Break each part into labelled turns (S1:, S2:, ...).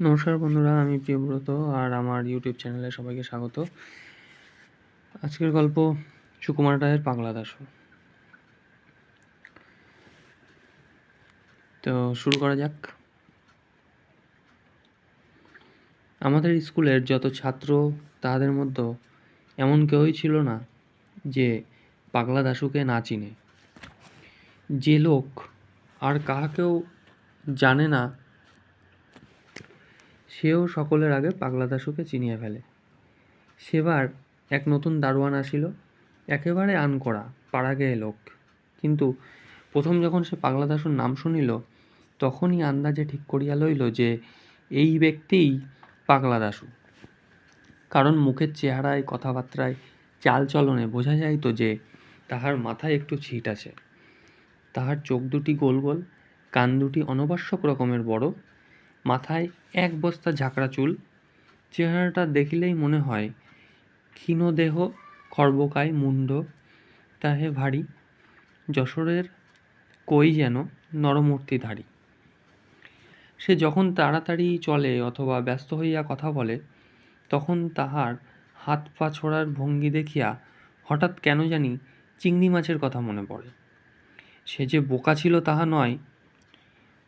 S1: নমস্কার বন্ধুরা, আমি প্রিয়ব্রত আর আমার ইউটিউব চ্যানেলে সবাইকে স্বাগত। আজকের গল্প সুকুমার রায়ের পাগলা দাসু। তো শুরু করা যাক। আমাদের স্কুলের যত ছাত্র, তাদের মধ্যে এমন কেউই ছিল না যে পাগলা দাশুকে না চিনে। যে লোক আর কাহাকেও জানে না সেও সকলের আগে পাগলা দাশুকে চিনিয়া ফেলে। সেবার এক নতুন দারোয়ান আসিল, একেবারে আনকরা পাড়া গেয়ে লোক। কিন্তু প্রথম যখন সে পাগলা দাশুর নাম শুনিল, তখনই আন্দাজে ঠিক করিয়া লইল যে, এই ব্যক্তিই পাগলা দাশু। কারণ মুখের চেহারায়, কথাবার্তায়, চালচলনে বোঝা যাইত যে, তাহার মাথায় একটু ছিট আছে। তাহার চোখ দুটি গোল গোল, কান দুটি অনবাস্যক রকমের বড় মাথায় এক বস্তা ঝাঁকড়া চুল। চেহারাটা দেখিলেই মনে হয় ক্ষীণ দেহ খর্বকায়, মুন্ড, তাহে ভারী। যশোরের কই যেন নরমূর্তিধারী। সে যখন তাড়াতাড়ি চলে অথবা ব্যস্ত হইয়া কথা বলে, তখন তাহার হাত পা ছোড়ার ভঙ্গি দেখিয়া হঠাৎ কেন জানি চিংড়ি মাছের কথা মনে পড়ে। সে যে বোকা ছিল তাহা নয়।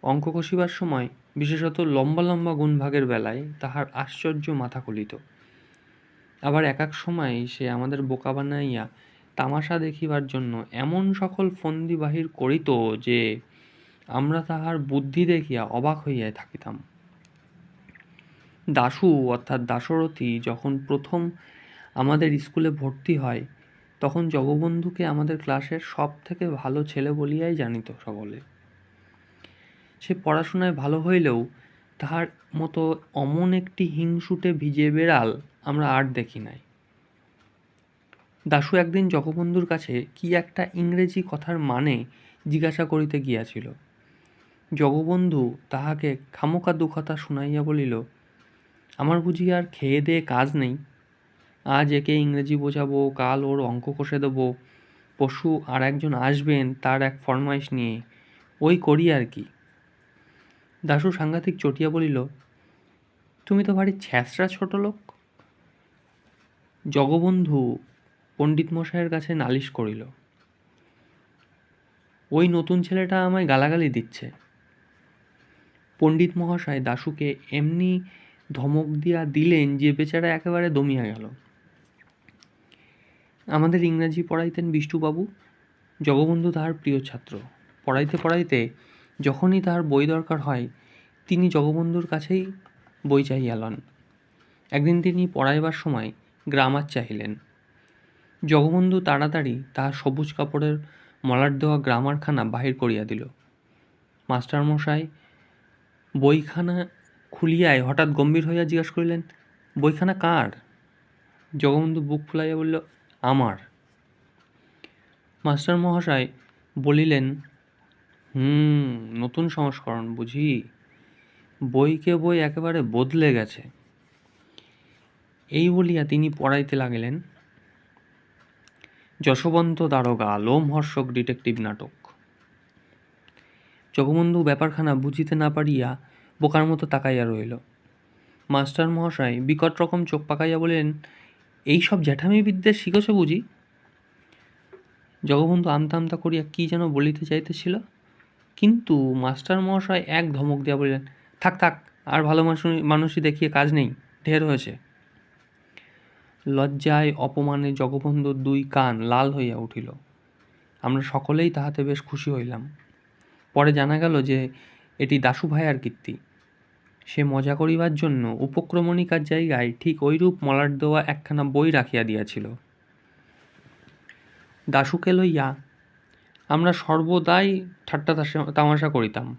S1: অঙ্ক কষিবার সময় বিশেষত লম্বা লম্বা গুণভাগের বেলায় তাহার আশ্চর্য মাথা খুলিত। আবার এক এক সময় সে আমাদের বোকা বানাইয়া তামাশা দেখিবার জন্য এমন সকল ফন্দি বাহির করিত যে আমরা তাহার বুদ্ধি দেখিয়া অবাক হইয়া থাকিতাম। দাশু অর্থাৎ দাশরথী যখন প্রথম আমাদের স্কুলে ভর্তি হয়, তখন জগবন্ধুকে আমাদের ক্লাসের সব থেকে ভালো ছেলে বলিয়াই জানিত সকলে। সে পড়াশোনায় ভালো হইলেও তাহার মতো অমন একটি হিংসুটে ভিজে বেড়াল আমরা আর দেখি নাই। দাশু একদিন জগবন্ধুর কাছে কি একটা ইংরেজি কথার মানে জিজ্ঞাসা করিতে গিয়াছিল। জগবন্ধু তাহাকে খামোকা দুকথা শুনাইয়া বলিল, আমার বুঝি আর খেয়ে দেয়ে কাজ নেই। আজ একে ইংরেজি বোঝাবো, কাল ওর অঙ্ক কষে দেবো। পশু আর একজন আসবেন তার এক ফরমাইশ নিয়ে। ওই করি আর কি। দাশু সাংঘাতিক চটিয়া বলিল, তুমি তো ভারী ছ্যাঁচড়া ছোট লোক। জগবন্ধু পণ্ডিত মশাইয়ের কাছে নালিশ করিল, ওই নতুন ছেলেটা আমায় গালাগালি দিচ্ছে। পণ্ডিত মহাশয় দাশুকে এমনি ধমক দিয়া দিলেন যে বেচারা একেবারে দমিয়া গেল। আমাদের ইংরাজি পড়াইতেন বিষ্টুবাবু জগবন্ধু তাহার প্রিয় ছাত্র। পড়াইতে পড়াইতে যখনই তাহার বই দরকার হয়, তিনি জগবন্ধুর কাছেই বই চাহিয়া লন। একদিন তিনি পড়াইবার সময় গ্রামার চাহিলেন। জগবন্ধু তাড়াতাড়ি তাহার সবুজ কাপড়ের মলাট দেওয়া গ্রামারখানা বাহির করিয়া দিল। মাস্টারমশাই, বইখানা খুলিয়ায় হঠাৎ গম্ভীর হইয়া জিজ্ঞাসা করিলেন, বইখানা কার? জগবন্ধু বুক ফুলাইয়া বলল, আমার। মাস্টার মহাশয় বলিলেন হুম, নতুন সংস্করণ, বুঝি? বইকে বই একেবারে বদলে গেছে। এই বলিয়া তিনি পড়াইতে লাগিলেন। যশবন্ত দারোগা, লোমহর্ষক ডিটেকটিভ নাটক। জগবন্ধু ব্যাপারখানা বুঝিতে না পারিয়া বোকার মতো তাকাইয়া রইল। মাস্টার মহাশয় বিকট রকম চোখ পাকাইয়া বলিলেন, এই সব জ্যাঠামি বিদ্যে শিখেছ বুঝি? জগবন্ধু আমতা আমতা করিয়া কি যেন বলিতে চাইতেছিল। কিন্তু মাস্টার মহাশয় এক ধমক দিয়া বলিলেন, থাক থাক, আর ভালো মানুষই দেখিয়ে কাজ নেই, ঢের হয়েছে। লজ্জায় অপমানে জগবন্ধুর দুই কান লাল হইয়া উঠিল। আমরা সকলেই তাহাতে বেশ খুশি হইলাম। পরে জানা গেল যে এটি দাশু ভাইয়ার কীর্তি। সে মজা করিবার জন্য উপক্রমণিকার জায়গায় ঠিক ঐরূপ মলাট দেওয়া একখানা বই রাখিয়া দিয়াছিল। দাশুকে লইয়া আমরা সর্বদাই ঠাট্টা তামাশা করিতাম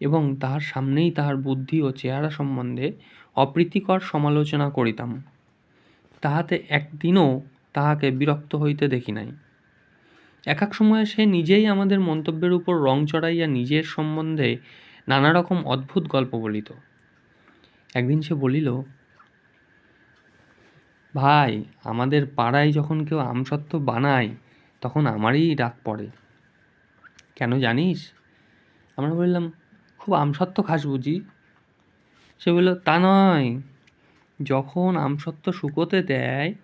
S1: এবং তাহার সামনেই তাহার বুদ্ধি ও চেহারা সম্বন্ধে অপ্রীতিকর সমালোচনা করিতাম। তাহাতে একদিনও তাহাকে বিরক্ত হইতে দেখি নাই। এক এক সময়ে সে নিজেই আমাদের মন্তব্যের উপর রং চড়াইয়া নিজের সম্বন্ধে নানা রকম অদ্ভুত গল্প বলিত। একদিন সে বলিল, ভাই, আমাদের পাড়ায় যখন কেউ আমসত্ত্ব বানায় তখন আমারই ডাক পড়ে। কেন জানিস? আমরা বললাম, খুব আমসত্ত্ব খাস বুঝি। সে বলল, তা নয়। যখন আমসত্ত্ব শুকোতে দেয়,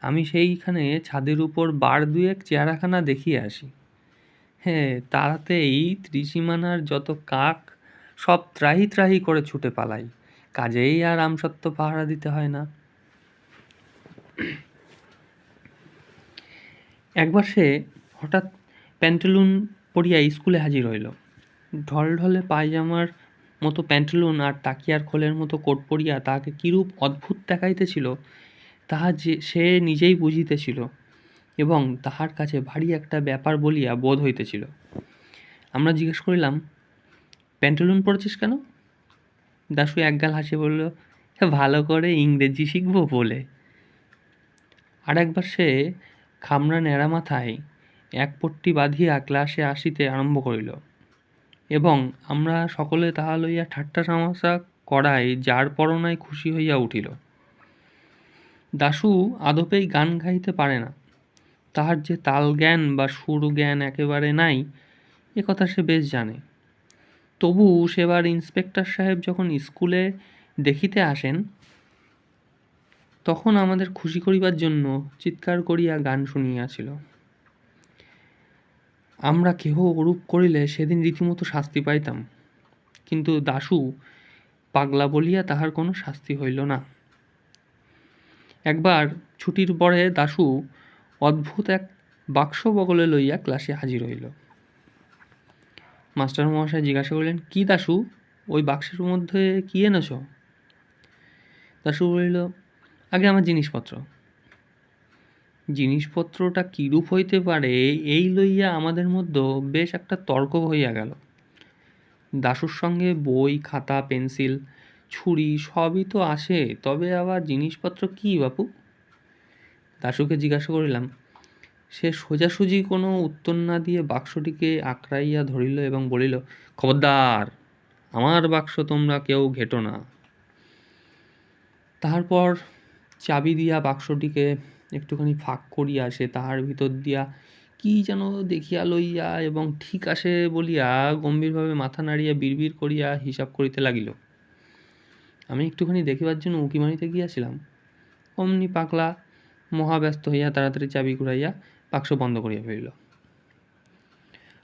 S1: আমি সেইখানে ছাদের উপর বার দুয়েক চেহারাখানা দেখিয়ে আসি। হ্যাঁ তাতেই ত্রিসীমানার যত কাক, সব ত্রাহি ত্রাহি করে ছুটে পালাই। কাজেই আর আমসত্ত্ব পাহারা দিতে হয় না। একবার সে হঠাৎ প্যান্টালুন পরিয়া স্কুলে হাজির হইল। ঢলঢলে পায়জামার মতো প্যান্টালুন আর তাকিয়ার খোলের মতো কোট পরিয়া তাহাকে কিরূপ অদ্ভুত দেখাইতেছিল, তাহা যে সে নিজেই বুঝিতেছিল এবং তাহার কাছে ভারী একটা ব্যাপার বলিয়া বোধ হইতেছিল। আমরা জিজ্ঞেস করিলাম, প্যান্টালুন পরেছিস কেন? দাশু একগাল হাসি বলল, ভালো করে ইংরেজি শিখব বলে। আর একবার সে খামরা ন্যাড়া মাথায় এক পট্টি বাঁধিয়া ক্লাসে আসিতে আরম্ভ করিল। এবং আমরা সকলে তাহা লইয়া ঠাট্টা তামাশা করায় যার পরনায় খুশি হইয়া উঠিল। দাশু আদপেই গান গাইতে পারে না। তাহার যে তাল জ্ঞান বা সুর জ্ঞান একেবারে নাই, এ কথা সে বেশ জানে। তবু সেবার ইন্সপেক্টর সাহেব যখন স্কুলে দেখিতে আসেন তখন আমাদের খুশি করিবার জন্য চিৎকার করিয়া গান শুনিয়াছিল। আমরা কেহ ওরূপ করিলে সেদিন রীতিমতো শাস্তি পাইতাম, কিন্তু দাশু পাগলা বলিয়া তাহার কোনো শাস্তি হইল না। একবার ছুটির পরে দাশু অদ্ভুত এক বাক্স বগলে লইয়া ক্লাসে হাজির হইল। মাস্টার মহাশয় জিজ্ঞাসা করিলেন, কি দাশু ওই বাক্সের মধ্যে কি এনেছ? দাশু বলিল আগে আমার জিনিসপত্র। জিনিসপত্রটা কিরূপ হইতে পারে, এই লইয়া আমাদের মধ্যে বেশ একটা তর্ক হইয়া গেল। দাশুর সঙ্গে বই, খাতা, পেন্সিল, ছুরি সবই তো আসে, তবে আবার জিনিসপত্র কি বাপু? দাশুকে জিজ্ঞাসা করিলাম, সে সোজাসুজি কোনো উত্তর না দিয়ে বাক্সটিকে আঁকড়াইয়া ধরিল এবং বলিল, খবরদার, আমার বাক্স তোমরা কেউ ঘেটো না। তারপর চাবি দিয়া বাক্সটিকে একটুখানি ফাঁক করিয়া সে তাহার ভিতর দিয়া কি যেন দেখিয়া লইয়া এবং ঠিক আসে বলিয়া গম্ভীরভাবে মাথা নাড়িয়া বিড়বিড় করিয়া হিসাব করিতে লাগিল। আমি একটুখানি দেখিবার জন্য উঁকি মারিতে গিয়াছিলাম। অমনি পাকলা মহাব্যস্ত হইয়া তাড়াতাড়ি চাবি ঘুরাইয়া বাক্স বন্ধ করিয়া ফেলিল।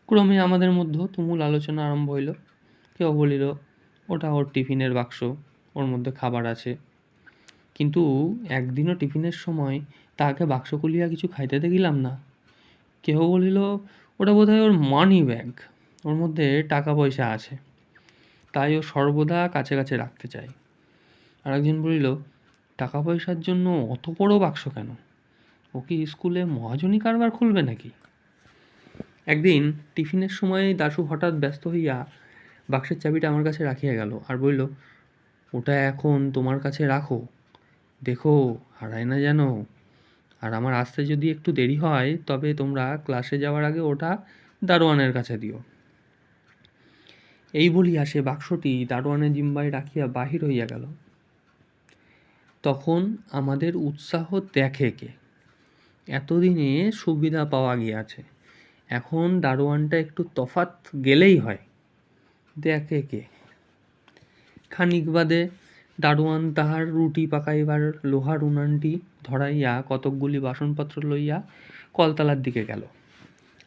S1: ক্রমে আমাদের মধ্যে তুমুল আলোচনা আরম্ভ হইল। কেউ বলিল, ওটা ওর টিফিনের বাক্স, ওর মধ্যে খাবার আছে। কিন্তু একদিনও টিফিনের সময় তাহাকে বাক্স খুলিয়া কিছু খাইতে দেখিলাম না। কেহ বলিল, ওটা বোধহয় ওর মানি ব্যাগ ওর মধ্যে টাকা পয়সা আছে। তাই ও সর্বদা কাছে কাছে রাখতে চায়। আর একজন বলিল, টাকা পয়সার জন্য অত বড় বাক্স কেন? ও কি স্কুলে মহাজনী কারবার খুলবে নাকি? একদিন টিফিনের সময় দাশু হঠাৎ ব্যস্ত হইয়া বাক্সের চাবিটা আমার কাছে রাখিয়া গেল আর বলিল, ওটা এখন তোমার কাছে রাখো। দেখো হারায় না যেন। আর আমার আসতে যদি একটু দেরি হয়, তবে তোমরা ক্লাসে যাওয়ার আগে ওটা দারোয়ানের কাছে দিও। এই বলিয়া সে বাক্সটি দারোয়ানের জিম্বায় রাখিয়া বাহির হইয়া গেল। তখন আমাদের উৎসাহ দেখে কে? এতদিনে সুবিধা পাওয়া গিয়াছে। এখন দারোয়ানটা একটু তফাত গেলেই হয়। দেখে কে? খানিক বাদে দারোয়ান তাহার রুটি পাকাইবার লোহার উনানটি ধরাইয়া কতকগুলি বাসনপত্র লইয়া কলতলার দিকে গেল।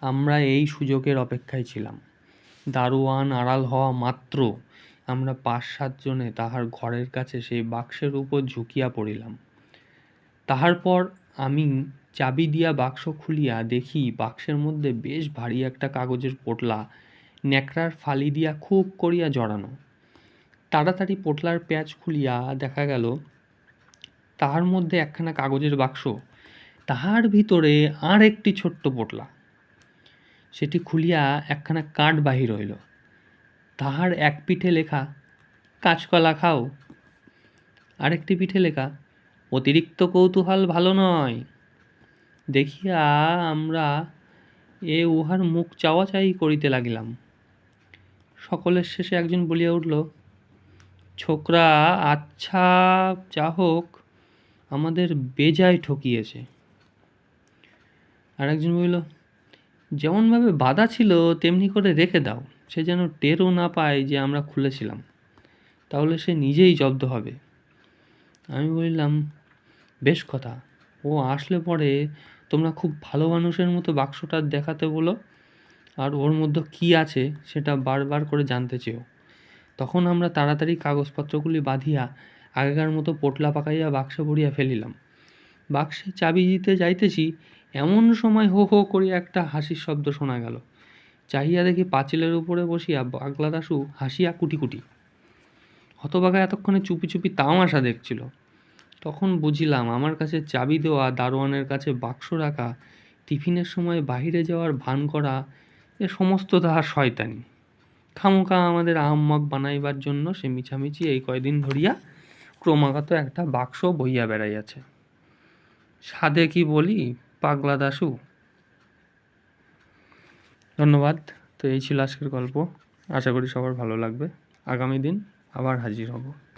S1: আমরা এই সুযোগের অপেক্ষায় ছিলাম। দারোয়ান আড়াল হওয়া মাত্র আমরা পাঁচ সাতজনে তাহার ঘরের কাছে সেই বাক্সের উপর ঝুঁকিয়া পড়িলাম। তাহার পর আমি চাবি দিয়া বাক্স খুলিয়া দেখি বাক্সের মধ্যে বেশ ভারী একটা কাগজের পোটলা, ন্যাকড়ার ফালি দিয়া খুব করিয়া জড়ানো। তাড়াতাড়ি পোটলার পেঁয়াজ খুলিয়া দেখা গেল, তাহার মধ্যে একখানা কাগজের বাক্স। তাহার ভিতরে আর একটি ছোট্ট পোটলা। সেটি খুলিয়া একখানা কার্ড বাহির হইল। তাহার এক পিঠে লেখা, কাঁচকলা খাও। আরেকটি পিঠে লেখা, অতিরিক্ত কৌতূহল ভালো নয়। দেখিয়া আমরা এ উহার মুখ চাওয়া চাই করিতে লাগিলাম। সকলের শেষে একজন বলিয়া উঠল ছোকরা আচ্ছা যা হোক, আমাদের বেজায় ঠকিয়েছে। আর একজন বলিল, যেমনভাবে বাধা ছিল, তেমনি করে রেখে দাও। সে যেন টেরও না পায় যে আমরা খুলেছিলাম। তাহলে সে নিজেই জব্দ হবে। আমি বললাম, বেশ কথা। ও আসলে পরে তোমরা খুব ভালো মানুষের মতো বাক্সটা দেখাতে বলো। আর ওর মধ্যে কী আছে, সেটা বারবার করে জানতে চেও তখন আমরা তাড়াতাড়ি কাগজপত্রগুলি বাঁধিয়া আগেকার মতো পোটলা পাকাইয়া বাক্সে ভরিয়া ফেলিলাম। বাক্সে চাবি দিতে যাইতেছি, এমন সময় হো হো করিয়া একটা হাসির শব্দ শোনা গেল। চাহিয়া দেখি পাঁচিলের উপরে বসিয়া বাগলা দাশু হাসিয়া কুটি কুটি। হতবাগা এতক্ষণে চুপি চুপি তামাশা দেখছিল। তখন বুঝিলাম আমার কাছে চাবি দেওয়া, দারোয়ানের কাছে বাক্স রাখা, টিফিনের সময় বাহিরে যাওয়ার ভান করা, এ সমস্ত তাহার শয়তানি। খামোখা আমাদের আহাম্মক বানাইবার জন্য সে মিছামিছি এই কয়দিন ধরিয়া ক্রমাগত একটা বাক্স বইয়া বেড়াইয়াছে। সাধে কি বলি, পাগলা দাসু ধন্যবাদ, তো এই ছিল আজকের গল্প। আশা করি সবার ভালো লাগবে। আগামী দিন আবার হাজির হব।